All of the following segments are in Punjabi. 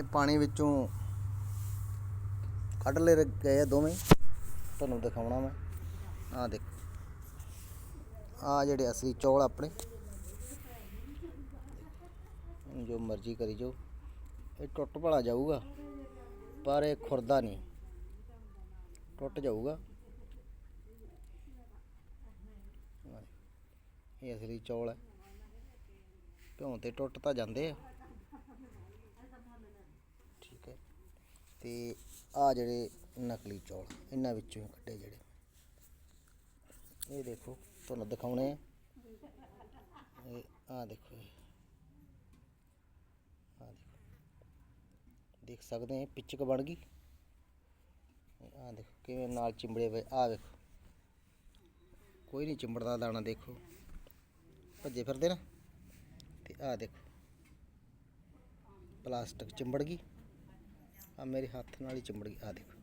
ਇਹ ਪਾਣੀ ਵਿੱਚੋਂ ਕੱਢ ਲੈ ਗਏ ਆ ਦੋਵੇਂ। ਤੁਹਾਨੂੰ ਦਿਖਾਉਣਾ ਮੈਂ। ਆਹ ਦੇਖੋ। ਆ ਜਿਹੜੇ ਅਸਲੀ ਚੌਲ ਆਪਣੇ। ਜੋ ਮਰਜ਼ੀ ਕਰੀ ਜਾਓ। ਇਹ ਟੁੱਟ ਭਲਾ ਜਾਊਗਾ, ਪਰ ਇਹ ਖੁਰਦਾ ਨਹੀਂ। ਟੁੱਟ ਜਾਊਗਾ। ਇਹ ਅਸਲੀ ਚੌਲ ਹੈ ਭਿਉਂ ਤੇ ਟੁੱਟ ਤਾਂ ਜਾਂਦੇ ਆ ਠੀਕ ਹੈ ਤੇ ਆ ਜਿਹੜੇ ਨਕਲੀ ਚੌਲ, ਇਹਨਾਂ ਵਿੱਚੋਂ ਕੱਢੇ ਜਿਹੜੇ। ਇਹ ਦੇਖੋ, ਤੁਹਾਨੂੰ ਦਿਖਾਉਣੇ ਆ। ਇਹ ਆ ਦੇਖੋ ਇਹ। ਆ ਦੇਖੋ। ਦੇਖ ਸਕਦੇ ਆ ਪਿਚਕ ਬਣ ਗਈ। ਆ ਦੇਖੋ, ਕਿਵੇਂ ਨਾਲ ਚਿੰਬੜੇ ਹੋਏ ਆ ਦੇਖੋ। ਕੋਈ ਨਹੀਂ ਚਿੰਬੜਦਾ ਦਾਣਾ, ਦੇਖੋ। ਭੱਜੇ ਫਿਰਦੇ ਨਾ। ਤੇ ਆ ਦੇਖੋ। ਪਲਾਸਟਿਕ ਚਿੰਬੜ ਗਈ। ਆ ਮੇਰੇ ਹੱਥ ਨਾਲ ਹੀ ਚਿੰਬੜ ਗਈ। ਆ ਦੇਖੋ।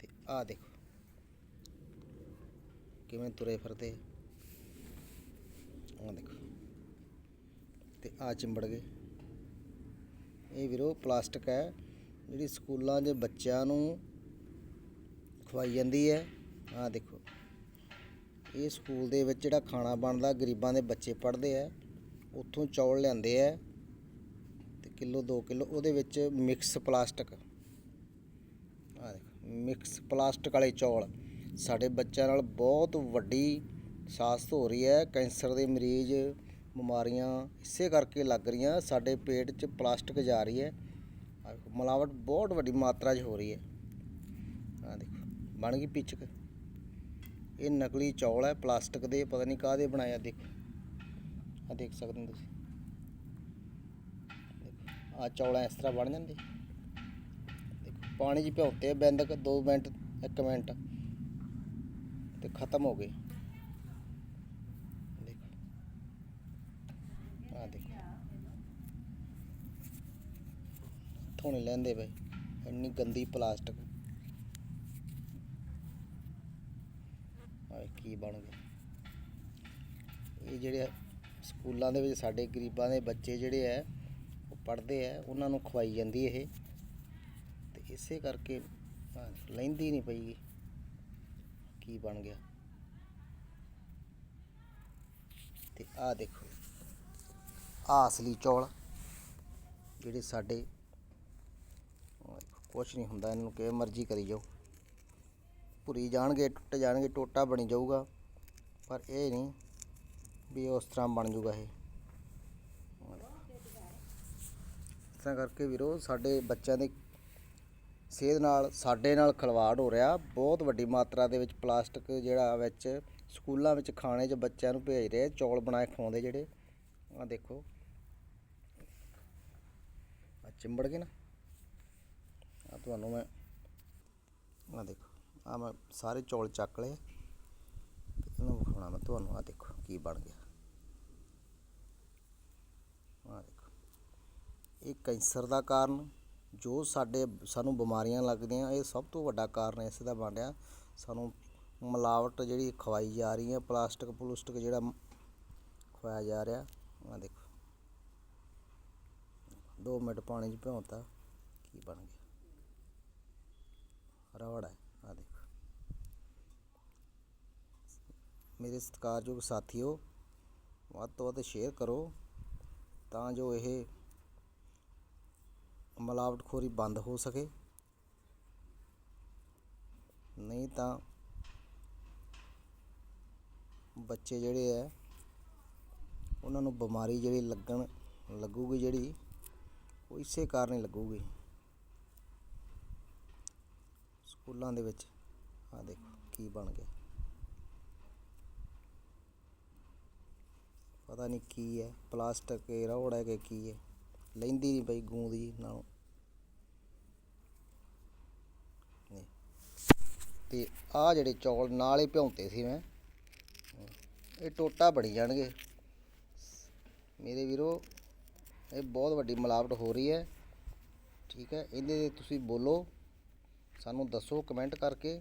ਤੇ ਆ ਦੇਖੋ। ਕਿਵੇਂ ਤੁਰੇ ਫਿਰਦੇ। ਆ ਦੇਖੋ। ਤੇ ਆ ਚਿੰਬੜ ਗਏ। ਇਹ ਵੀਰੋ ਪਲਾਸਟਿਕ ਹੈ, ਜਿਹੜੀ ਸਕੂਲਾਂ 'ਚ ਬੱਚਿਆਂ ਨੂੰ ਖਵਾਈ ਜਾਂਦੀ ਹੈ। ਆ ਦੇਖੋ। ਇਹ ਸਕੂਲ ਦੇ ਵਿੱਚ ਜਿਹੜਾ ਖਾਣਾ ਬਣਦਾ, ਗਰੀਬਾਂ ਦੇ ਬੱਚੇ ਪੜ੍ਹਦੇ ਆ ਉੱਥੋਂ ਚੌਲ ਲਿਆਂਦੇ ਆ ਕਿਲੋ 2 ਕਿਲੋ, ਉਹਦੇ ਵਿੱਚ ਮਿਕਸ ਪਲਾਸਟਿਕ ਆ ਦੇਖੋ ਮਿਕਸ ਪਲਾਸਟਿਕ ਵਾਲੇ ਚੌਲ। ਸਾਡੇ ਬੱਚਿਆਂ ਨਾਲ ਬਹੁਤ ਵੱਡੀ ਸਾਸਤ ਹੋ ਰਹੀ ਹੈ। ਕੈਂਸਰ ਦੇ ਮਰੀਜ਼, ਬਿਮਾਰੀਆਂ ਇਸੇ ਕਰਕੇ ਲੱਗ ਰਹੀਆਂ। ਸਾਡੇ ਪੇਟ 'ਚ ਪਲਾਸਟਿਕ ਜਾ ਰਹੀ ਹੈ। ਆਹ ਮਿਲਾਵਟ ਬਹੁਤ ਵੱਡੀ ਮਾਤਰਾ 'ਚ ਹੋ ਰਹੀ ਹੈ। ਆ ਦੇਖੋ, ਬਣ ਗਈ ਪਿਚਕ। ਇਹ ਨਕਲੀ ਚੌਲ ਹੈ ਪਲਾਸਟਿਕ ਦੇ, ਪਤਾ ਨਹੀਂ ਕਾਹਦੇ ਬਣਾਇਆ ਦੇਖੋ। ਆ ਦੇਖ ਸਕਦੇ ਹੋ ਤੁਸੀਂ। ਆ ਚੌਲਾਂ ਇਸ ਤਰ੍ਹਾਂ ਬਣ ਜਾਂਦੇ। ਦੇਖੋ ਪਾਣੀ 'ਚ ਭਿਉਂਤੇ ਆ ਬਿੰਦਕ 2 ਮਿੰਟ 1 ਮਿੰਟ, ਤੇ ਖਤਮ ਹੋ ਗਏ। ਦੇਖੋ। ਆ ਦੇਖੋ। ਹੱਥੋਂ ਲੈਂਦੇ ਬਈ, ਇੰਨੀ ਗੰਦੀ ਪਲਾਸਟਿਕ। ਆਹ ਕੀ ਬਣ ਗਿਆ ਇਹ ਜਿਹੜੇ ਸਕੂਲਾਂ ਦੇ ਵਿੱਚ ਸਾਡੇ ਗਰੀਬਾਂ ਦੇ ਬੱਚੇ ਜਿਹੜੇ ਆ ਉਹ ਪੜ੍ਹਦੇ ਆ, ਉਹਨਾਂ ਨੂੰ ਖਵਾਈ ਜਾਂਦੀ ਇਹ। ਤੇ ਇਸੇ ਕਰਕੇ ਲੈਂਦੀ ਨਹੀਂ ਪਈ। ਕੀ ਬਣ ਗਿਆ? ਤੇ ਆਹ ਦੇਖੋ, ਆਹ ਅਸਲੀ ਚੌਲ, ਜਿਹੜੇ ਸਾਡੇ ਕੁਝ ਨਹੀਂ ਹੁੰਦਾ, ਇਹਨੂੰ ਕਿ ਮਰਜ਼ੀ ਕਰੀ ਜਾਓ। ਭੁਰੀ ਜਾਣਗੇ, ਟੁੱਟ ਜਾਣਗੇ, ਟੋਟਾ ਬਣੀ ਜਾਊਗਾ। ਪਰ ਇਹ ਨਹੀਂ ਵੀ ਉਸ ਤਰ੍ਹਾਂ ਬਣ ਜਾਊਗਾ ਇਹ। ਇਸ ਤਰ੍ਹਾਂ ਕਰਕੇ ਵੀਰੋ, ਸਾਡੇ ਬੱਚਿਆਂ ਦੀ ਸਿਹਤ ਨਾਲ, ਸਾਡੇ ਨਾਲ ਖਿਲਵਾੜ ਹੋ ਰਿਹਾ। ਬਹੁਤ ਵੱਡੀ ਮਾਤਰਾ ਦੇ ਵਿੱਚ ਪਲਾਸਟਿਕ ਜਿਹੜਾ ਵਿੱਚ ਸਕੂਲਾਂ ਵਿੱਚ ਖਾਣੇ 'ਚ ਬੱਚਿਆਂ ਨੂੰ ਭੇਜ ਰਹੇ ਚੌਲ ਬਣਾਏ ਖਵਾਉਂਦੇ ਜਿਹੜੇ। ਆ ਦੇਖੋ। ਆ ਚਿੰਬੜ ਗਏ ਨਾ। ਆ ਤੁਹਾਨੂੰ ਮੈਂ ਆ ਦੇਖੋ। ਆ ਮੈਂ ਸਾਰੇ ਚੌਲ ਚੱਕ ਲਏ। ਤੇ ਇਹਨੂੰ ਵਿਖਾਉਣਾ ਮੈਂ ਤੁਹਾਨੂੰ। ਆ ਦੇਖੋ ਕੀ ਬਣ ਗਿਆ ਆ ਦੇਖੋ ਇਹ ਕੈਂਸਰ ਦਾ ਕਾਰਨ, ਜੋ ਸਾਡੇ ਸਾਨੂੰ ਬਿਮਾਰੀਆਂ ਲੱਗਦੀਆਂ, ਇਹ ਸਭ ਤੋਂ ਵੱਡਾ ਕਾਰਨ ਇਸ ਦਾ ਬਣ ਰਿਹਾ। ਸਾਨੂੰ ਮਿਲਾਵਟ ਜਿਹੜੀ ਖਵਾਈ ਜਾ ਰਹੀ ਹੈ, ਪਲਾਸਟਿਕ ਪਲੂਸਟਿਕ ਜਿਹੜਾ ਖਵਾਇਆ ਜਾ ਰਿਹਾ। ਆ ਦੇਖੋ। 2 ਮਿੰਟ ਪਾਣੀ 'ਚ ਭਿਉਂਤਾ, ਕੀ ਬਣ ਗਿਆ? ਰਵੜ ਹੈ ਆ ਦੇਖੋ। ਮੇਰੇ ਸਤਿਕਾਰਯੋਗ ਸਾਥੀਓ, ਵੱਧ ਤੋਂ ਵੱਧ ਸ਼ੇਅਰ ਕਰੋ, ਤਾਂ ਜੋ ਇਹ ਮਿਲਾਵਟਖੋਰੀ ਬੰਦ ਹੋ ਸਕੇ। ਨਹੀਂ ਤਾਂ ਬੱਚੇ ਜਿਹੜੇ ਹੈ ਉਹਨਾਂ ਨੂੰ ਬਿਮਾਰੀ ਜਿਹੜੀ ਲੱਗਣ ਲੱਗੂਗੀ ਜਿਹੜੀ, ਉਹ ਇਸੇ ਕਾਰਨ ਹੀ ਲੱਗੂਗੀ। ਸਕੂਲਾਂ ਦੇ ਵਿੱਚ ਆ ਦੇਖੋ ਕੀ ਬਣ ਗਿਆ। ਪਤਾ ਨਹੀਂ ਕੀ ਹੈ ਪਲਾਸਟਿਕ ਹੈ ਰੋੜ ਹੈ ਕਿ ਕੀ ਹੈ ਲੈਂਦੀ ਨਹੀਂ ਪਈ ਗੂੰਦ ਜੀ ਨਾਲੋਂ। ਨਹੀਂ। ਤੇ ਆ ਜਿਹੜੇ ਚੌਲ ਨਾਲੇ ਭਿਉਂਤੇ ਸੀ ਮੈਂ, ਇਹ ਟੋਟਾ ਬਣੀ ਜਾਣਗੇ। ਮੇਰੇ ਵੀਰੋ, ਇਹ ਬਹੁਤ ਵੱਡੀ ਮਿਲਾਵਟ ਹੋ ਰਹੀ ਹੈ। ਠੀਕ ਹੈ, ਇਹਦੇ ਤੇ ਤੁਸੀਂ ਬੋਲੋ, ਸਾਨੂੰ ਦੱਸੋ ਕਮੈਂਟ ਕਰਕੇ।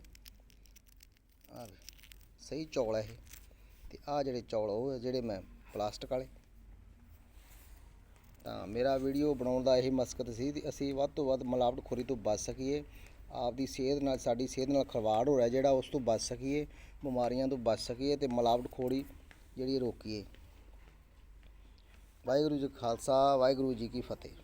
ਆ ਸਹੀ ਚੌਲ ਹੈ ਇਹ। ਤੇ ਆ ਜਿਹੜੇ ਚੌਲ ਉਹ ਆ ਜਿਹੜੇ ਮੈਂ ਪਲਾਸਟਿਕ ਵਾਲੇ ਤਾਂ ਮੇਰਾ ਵੀਡੀਓ ਬਣਾਉਣ ਦਾ ਇਹ ਮਕਸਦ ਸੀ ਕਿ ਅਸੀਂ ਵੱਧ ਤੋਂ ਵੱਧ ਮਿਲਾਵਟਖੋਰੀ ਤੋਂ ਬਚ ਸਕੀਏ, ਆਪਦੀ ਸਿਹਤ ਨਾਲ, ਸਾਡੀ ਸਿਹਤ ਨਾਲ ਖਿਲਵਾੜ ਹੋ ਰਿਹਾ ਜਿਹੜਾ ਉਸ ਤੋਂ ਬਚ ਸਕੀਏ, ਬਿਮਾਰੀਆਂ ਤੋਂ ਬਚ ਸਕੀਏ ਤੇ ਮਿਲਾਵਟਖੋਰੀ ਜਿਹੜੀ ਰੋਕੀਏ। ਵਾਹਿਗੁਰੂ ਜੀ ਖਾਲਸਾ, ਵਾਹਿਗੁਰੂ ਜੀ ਕੀ ਫਤਿਹ।